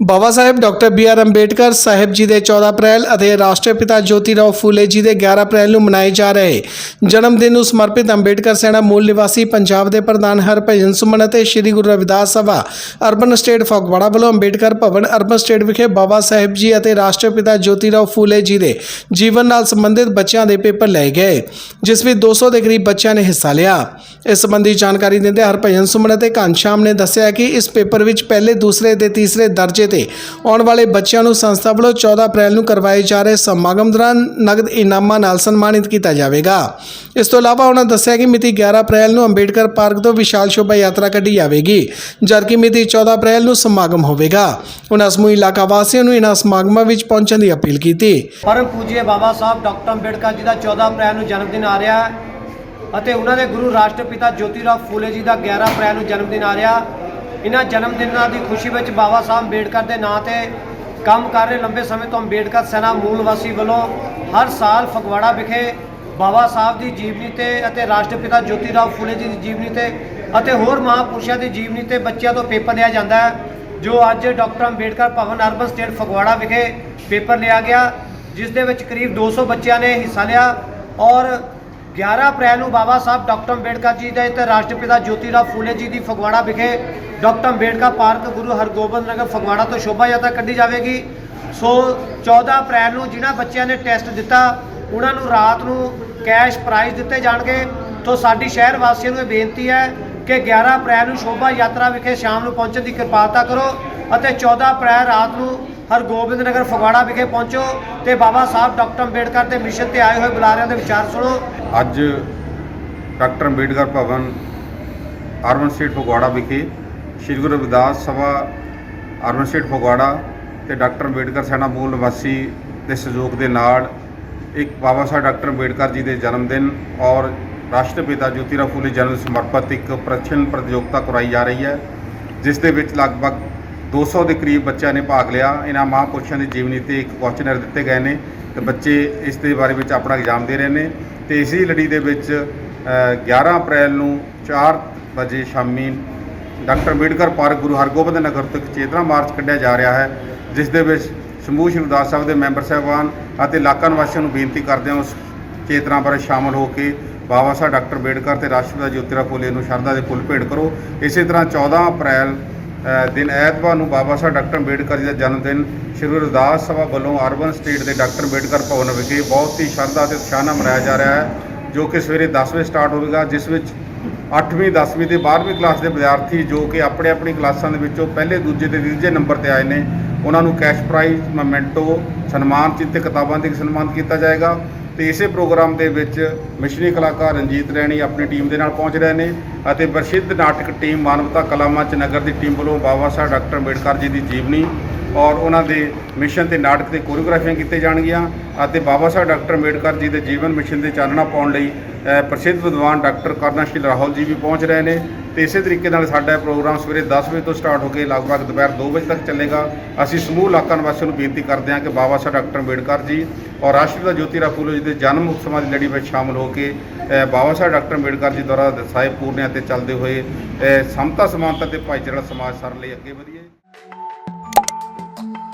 Baba Sahib, doctor B R Ambedkar, Sahib ji ਦੇ 14 ਅਪ੍ਰੈਲ ਅਤੇ ਰਾਸ਼ਟਰਪਿਤਾ ਜੋਤੀ ਰਾਓ ਫੂਲੇ ਜੀ ਦੇ 11 ਅਪ੍ਰੈਲ ਨੂੰ ਮਨਾਏ ਜਾ ਰਹੇ। ਜਨਮ ਦਿਨ ਨੂੰ ਸਮਰਪਿਤ ਅੰਬੇਡਕਰ ਸੈਨਾ ਮੂਲ ਨਿਵਾਸੀ ਪੰਜਾਬ ਦੇ ਪ੍ਰਧਾਨ ਹਰਭਜਨ ਸੁਮਨ ਅਤੇ ਸ੍ਰੀ ਗੁਰੂ ਰਵਿਦਾਸ ਸਭਾ, ਅਰਬਨ ਸਟੇਟ ਫਗਵਾੜਾ ਵੱਲੋਂ ਅੰਬੇਡਕਰ ਭਵਨ, ਅਰਬਨ ਸਟੇਟ ਵਿਖੇ ਬਾਬਾ ਸਾਹਿਬ ਜੀ ਅਤੇ ਰਾਸ਼ਟਰਪਿਤਾ ਜੋਤੀ ਰਾਓ ਫੂਲੇ ਜੀ ਦੇ ਜੀਵਨ ਨਾਲ ਸੰਬੰਧਿਤ ਬੱਚਿਆਂ ਦੇ ਪੇਪਰ ਲਏ ਗਏ, ਜਿਸ ਵਿੱਚ 200 ਦੇ ਕਰੀਬ ਬੱਚਿਆਂ ਨੇ ਹਿੱਸਾ ਲਿਆ। ਇਸ ਸੰਬੰਧੀ ਜਾਣਕਾਰੀ ਦਿੰਦੇ ਹਰਭਜਨ ਸੁਮਨ ਅਤੇ ਘਨਸ਼ਾਮ ਨੇ ਦੱਸਿਆ ਕਿ ਇਸ ਪੇਪਰ ਵਿੱਚ ਪਹਿਲੇ, ਦੂਸਰੇ ਤੇ ਤੀਸਰੇ ਦਰਜੇ ਤੇ ਆਉਣ ਵਾਲੇ ਬੱਚਿਆਂ ਨੂੰ ਸੰਸਥਾ ਵੱਲੋਂ 14 ਅਪ੍ਰੈਲ ਨੂੰ ਕਰਵਾਏ ਜਾ ਰਹੇ ਸਮਾਗਮ ਦੌਰਾਨ ਨਗਦ ਇਨਾਮਾਂ ਨਾਲ ਸਨਮਾਨਿਤ ਕੀਤਾ ਜਾਵੇਗਾ। ਇਸ ਤੋਂ ਇਲਾਵਾ ਉਹਨਾਂ ਦੱਸਿਆ ਕਿ ਮਿਤੀ 11 ਅਪ੍ਰੈਲ ਨੂੰ ਅੰਬੇਡਕਰ ਪਾਰਕ ਤੋਂ ਵਿਸ਼ਾਲ ਸ਼ੋਭਾ ਯਾਤਰਾ ਕੱਢੀ ਜਾਵੇਗੀ, ਜਦਕਿ ਮਿਤੀ 14 ਅਪ੍ਰੈਲ ਨੂੰ ਸਮਾਗਮ ਹੋਵੇਗਾ। ਉਹਨਾਂ ਸਮੂਹ ਇਲਾਕਾ ਵਾਸੀਆਂ ਨੂੰ ਇਹਨਾਂ ਸਮਾਗਮਾਂ ਵਿੱਚ ਪਹੁੰਚਣ ਦੀ ਅਪੀਲ ਕੀਤੀ। ਪਰਮ ਪੂਜੀਏ ਬਾਬਾ ਸਾਹਿਬ, ਡਾਕਟਰ ਅੰਬੇਡਕਰ ਜੀ ਦਾ 14 ਅਪ੍ਰੈਲ ਨੂੰ ਜਨਮ ਦਿਨ ਆ ਰਿਹਾ ਹੈ। ਅਤੇ ਉਹਨਾਂ ਦੇ ਗੁਰੂ ਰਾਸ਼ਟਰਪਿਤਾ ਜੋਤੀ ਰਾਓ ਫੂਲੇ ਜੀ ਦਾ 11 ਅਪ੍ਰੈਲ ਨੂੰ ਜਨਮ ਦਿਨ ਆ ਰਿਹਾ। ਇਹਨਾਂ ਜਨਮ ਦਿਨਾਂ ਦੀ ਖੁਸ਼ੀ ਵਿੱਚ ਬਾਬਾ ਸਾਹਿਬ ਅੰਬੇਡਕਰ ਦੇ ਨਾਂ ਤੇ ਕੰਮ ਕਰ ਰਹੇ ਲੰਬੇ ਸਮੇਂ ਤੋਂ ਅੰਬੇਡਕਰ ਸੈਨਾ ਮੂਲ ਵਾਸੀ ਵੱਲੋਂ ਹਰ ਸਾਲ ਫਗਵਾੜਾ ਵਿਖੇ ਬਾਬਾ ਸਾਹਿਬ ਦੀ ਜੀਵਨੀ ਤੇ ਅਤੇ ਰਾਸ਼ਟਰਪਿਤਾ ਜੋਤੀ ਰਾਓ ਫੂਲੇ ਜੀ ਦੀ ਜੀਵਨੀ ਤੇ ਅਤੇ ਹੋਰ ਮਹਾਂਪੁਰਸ਼ਾਂ ਦੀ ਜੀਵਨੀ ਤੇ ਬੱਚਿਆਂ ਤੋਂ ਪੇਪਰ ਲਿਆ ਜਾਂਦਾ ਹੈ, ਜੋ ਅੱਜ doctor Ambedkar Bhawan urban estate Phagwara ਵਿਖੇ ਪੇਪਰ ਲਿਆ ਗਿਆ, ਜਿਸ ਦੇ ਵਿੱਚ ਕਰੀਬ 200 ਬੱਚਿਆਂ ਨੇ ਹਿੱਸਾ ਲਿਆ ਔਰ 11 ਅਪ੍ਰੈਲ ਨੂੰ ਬਾਬਾ ਸਾਹਿਬ ਡਾਕਟਰ ਅੰਬੇਡਕਰ ਜੀ ਦੇ ਤੇ ਰਾਸ਼ਟਰਪਿਤਾ ਜੋਤੀ ਰਾਓ ਫੂਲੇ ਜੀ ਦੀ ਫਗਵਾੜਾ ਵਿਖੇ ਡਾਕਟਰ ਅੰਬੇਡਕਰ ਪਾਰਕ ਗੁਰੂ ਹਰਗੋਬਿੰਦ ਨਗਰ ਫਗਵਾੜਾ ਤੋਂ ਸ਼ੋਭਾ ਯਾਤਰਾ ਕੱਢੀ ਜਾਵੇਗੀ। ਸੋ 14 ਅਪ੍ਰੈਲ ਨੂੰ ਜਿਨ੍ਹਾਂ ਬੱਚਿਆਂ ਨੇ ਟੈਸਟ ਦਿੱਤਾ, ਉਹਨਾਂ ਨੂੰ ਰਾਤ ਨੂੰ ਕੈਸ਼ ਪ੍ਰਾਈਜ਼ ਦਿੱਤੇ ਜਾਣਗੇ। ਤੋਂ ਸਾਡੀ ਸ਼ਹਿਰ ਵਾਸੀਆਂ ਨੂੰ ਇਹ ਬੇਨਤੀ ਹੈ ਕਿ 11 ਅਪ੍ਰੈਲ ਨੂੰ ਸ਼ੋਭਾ ਯਾਤਰਾ ਵਿਖੇ ਸ਼ਾਮ ਨੂੰ ਪਹੁੰਚਣ ਦੀ ਕਿਰਪਾਲਤਾ ਕਰੋ ਅਤੇ 14 ਅਪ੍ਰੈਲ ਰਾਤ ਨੂੰ ਹਰਗੋਬਿੰਦ ਨਗਰ ਫਗਵਾੜਾ ਵਿਖੇ ਪਹੁੰਚੋ ਤੇ ਬਾਬਾ ਸਾਹਿਬ ਡਾਕਟਰ ਅੰਬੇਡਕਰ ਦੇ ਮਿਸ਼ਨ ਤੇ ਆਏ ਹੋਏ ਬੁਲਾਰਿਆਂ ਦੇ ਵਿਚਾਰ ਸੁਣੋ। ਅੱਜ doctor Ambedkar Bhawan urban estate Phagwara ਵਿਖੇ ਸ੍ਰੀ ਗੁਰੂ ਰਵਿਦਾਸ ਸਭਾ ਅਰਬਨ ਸਟੇਟ ਫਗਵਾੜਾ ਤੇ ਡਾਕਟਰ ਅੰਬੇਡਕਰ ਸੈਨਾ ਮੂਲ ਨਿਵਾਸੀ ਦੇ ਸਹਿਯੋਗ ਦੇ ਨਾਲ ਇੱਕ ਬਾਬਾ ਸਾਹਿਬ ਡਾਕਟਰ ਅੰਬੇਡਕਰ ਜੀ ਦੇ ਜਨਮ ਦਿਨ ਔਰ ਰਾਸ਼ਟਰਪਿਤਾ ਜੋਤੀਰਾਓ ਫੂਲੇ ਜਨਮ ਸਮਰਪਿਤ ਇੱਕ ਪ੍ਰਸ਼ਨ ਪ੍ਰਤੀਯੋਗਤਾ ਕਰਾਈ ਜਾ ਰਹੀ ਹੈ, ਜਿਸ ਦੇ ਵਿੱਚ ਲਗਭਗ 200 ਦੇ ਕਰੀਬ ਬੱਚਿਆਂ ਨੇ ਭਾਗ ਲਿਆ। ਇਹਨਾਂ ਮਹਾਂਪੁਰਸ਼ਾਂ ਦੀ ਜੀਵਨੀ ਤੇ ਇੱਕ ਕੁਐਸਚਨਰ ਦਿੱਤੇ ਗਏ ਨੇ ਤੇ ਬੱਚੇ ਇਸ ਦੇ ਬਾਰੇ ਵਿੱਚ ਆਪਣਾ ਇਗਜ਼ਾਮ ਦੇ ਰਹੇ ਨੇ ਤੇ ਇਸੇ ਲੜੀ ਦੇ ਵਿੱਚ ਅ, 11 ਅਪ੍ਰੈਲ ਨੂੰ 4 ਵਜੇ ਸ਼ਾਮੀ ਡਾਕਟਰ ਅੰਬੇਡਕਰ ਪਾਰਕ ਗੁਰੂ ਹਰਗੋਬਿੰਦ ਨਗਰ ਤੱਕ ਚੇਤਨਾ ਮਾਰਚ ਕੱਢਿਆ ਜਾ ਰਿਹਾ ਹੈ ਜਿਸ ਦੇ ਵਿੱਚ ਸਮੂਹ ਸ਼੍ਰੀ ਸਾਹਿਬ ਦੇ ਮੈਂਬਰ ਸਾਹਿਬਾਨ ਅਤੇ ਇਲਾਕਾ ਨਿਵਾਸੀਆਂ ਨੂੰ ਬੇਨਤੀ ਕਰਦੇ ਹਾਂ ਉਸ ਚੇਤਨਾ ਬਾਰੇ ਸ਼ਾਮਲ ਹੋ ਕੇ ਬਾਬਾ ਸਾਹਿਬ ਡਾਕਟਰ ਅੰਬੇਡਕਰ ਤੇ ਰਾਸ਼ਟਰਪਿਤਾ ਜੋਤੀਰਾ ਫੂਲੇ ਨੂੰ ਸ਼ਰਧਾ ਦੇ ਫੁੱਲ ਭੇਟ ਕਰੋ। ਇਸੇ ਤਰ੍ਹਾਂ 14 ਅਪ੍ਰੈਲ ਦਿਨ ਐਤਵਾਰ ਨੂੰ ਬਾਬਾ ਸਾਹਿਬ ਡਾਕਟਰ ਅੰਬੇਡਕਰ ਜੀ ਦਾ ਜਨਮ ਦਿਨ ਸ਼੍ਰੀ ਗੁਰੂ ਸਭਾ ਵੱਲੋਂ ਅਰਬਨ ਸਟੇਟ ਦੇ ਡਾਕਟਰ ਅੰਬੇਡਕਰ ਭਵਨ ਵਿਖੇ ਬਹੁਤ ਹੀ ਸ਼ਰਧਾ ਤੇ ਉਤਸ਼ਾਹ ਨਾਲ ਮਨਾਇਆ ਜਾ ਰਿਹਾ ਹੈ, ਜੋ ਕਿ ਸਵੇਰੇ 10 ਵਜੇ ਸਟਾਰਟ ਹੋਵੇਗਾ, ਜਿਸ ਵਿੱਚ 8ਵੀਂ 10ਵੀਂ ਤੇ 12ਵੀਂ ਕਲਾਸ ਦੇ ਵਿਦਿਆਰਥੀ ਜੋ ਕਿ ਆਪਣੇ ਆਪਣੀ ਕਲਾਸਾਂ ਦੇ ਵਿੱਚੋਂ ਪਹਿਲੇ, ਦੂਜੇ ਤੇ ਤੀਜੇ ਨੰਬਰ ਤੇ ਆਏ ਨੇ, ਉਹਨਾਂ ਨੂੰ ਕੈਸ਼ ਪ੍ਰਾਈਜ਼, ਮੋਮੈਂਟੋ ਸਨਮਾਨ ਚਿੰਨ੍ਹ ਕਿਤਾਬਾਂ ਦੇ ਸਨਮਾਨਿਤ ਕੀਤਾ ਜਾਏਗਾ। ਤੇ ਇਸੇ ਪ੍ਰੋਗਰਾਮ ਦੇ ਵਿੱਚ ਮਿਸ਼ਨਰੀ ਕਲਾਕਾਰ ਰਣਜੀਤ ਰੈਣੀ ਆਪਣੀ ਟੀਮ ਦੇ ਨਾਲ ਪਹੁੰਚ ਰਹੇ ਨੇ ਅਤੇ ਪ੍ਰਸਿੱਧ ਨਾਟਕ ਟੀਮ ਮਾਨਵਤਾ ਕਲਾ ਮੰਚ ਨਗਰ ਦੀ ਟੀਮ ਵੱਲੋਂ ਬਾਬਾ ਸਾਹਿਬ ਡਾਕਟਰ ਅੰਬੇਡਕਰ ਜੀ ਦੀ ਜੀਵਨੀ ਔਰ ਉਹਨਾਂ ਦੇ ਮਿਸ਼ਨ ਤੇ ਨਾਟਕ ਤੇ ਕੋਰੀਓਗ੍ਰਾਫੀਆਂ ਕੀਤੇ ਜਾਣਗੀਆਂ ਅਤੇ ਬਾਬਾ ਸਾਹਿਬ ਡਾਕਟਰ ਅੰਬੇਡਕਰ ਜੀ ਦੇ ਜੀਵਨ ਮਿਸ਼ਨ ਦੇ ਚਾਨਣਾ ਪਾਉਣ ਲਈ ਪ੍ਰਸਿੱਧ ਵਿਦਵਾਨ ਡਾਕਟਰ ਕਰਨਾਸ਼ੀਲ ਰਾਹੁਲ ਜੀ ਵੀ ਪਹੁੰਚ ਰਹੇ ਨੇ ਤੇ ਇਸੇ ਤਰੀਕੇ ਨਾਲ ਸਾਡਾ ਪ੍ਰੋਗਰਾਮ ਸਵੇਰੇ 10 ਵਜੇ ਤੋਂ ਸਟਾਰਟ ਹੋ ਕੇ ਲਗਭਗ ਦੁਪਹਿਰ 2 ਵਜੇ ਤੱਕ ਚੱਲੇਗਾ। ਅਸੀਂ ਸਮੂਹ ਇਲਾਕਾ ਨਿਵਾਸੀਆਂ ਨੂੰ ਬੇਨਤੀ ਕਰਦੇ ਹਾਂ ਕਿ ਬਾਬਾ ਸਾਹਿਬ ਡਾਕਟਰ ਅੰਬੇਡਕਰ ਜੀ ਔਰ ਰਾਸ਼ਟਰਪਿਤਾ ਜੋਤੀਰਾਓ ਫੂਲੇ ਜੀ ਦੇ ਜਨਮ ਉਤਸਵਾਂ ਦੀ ਲੜੀ ਵਿੱਚ ਸ਼ਾਮਲ ਹੋ ਕੇ ਬਾਬਾ ਸਾਹਿਬ ਡਾਕਟਰ ਅੰਬੇਡਕਰ ਜੀ ਦੁਆਰਾ ਦਰਸਾਏ ਪੂਰਨਿਆਂ ਤੇ ਚੱਲਦੇ ਹੋਏ ਸਮਤਾ ਸਮਾਨਤਾ ਤੇ ਭਾਈਚਾਰਾ ਸਮਾਜ ਸਰ ਲਈ ਅੱਗੇ ਵਧੀਏ। Thank.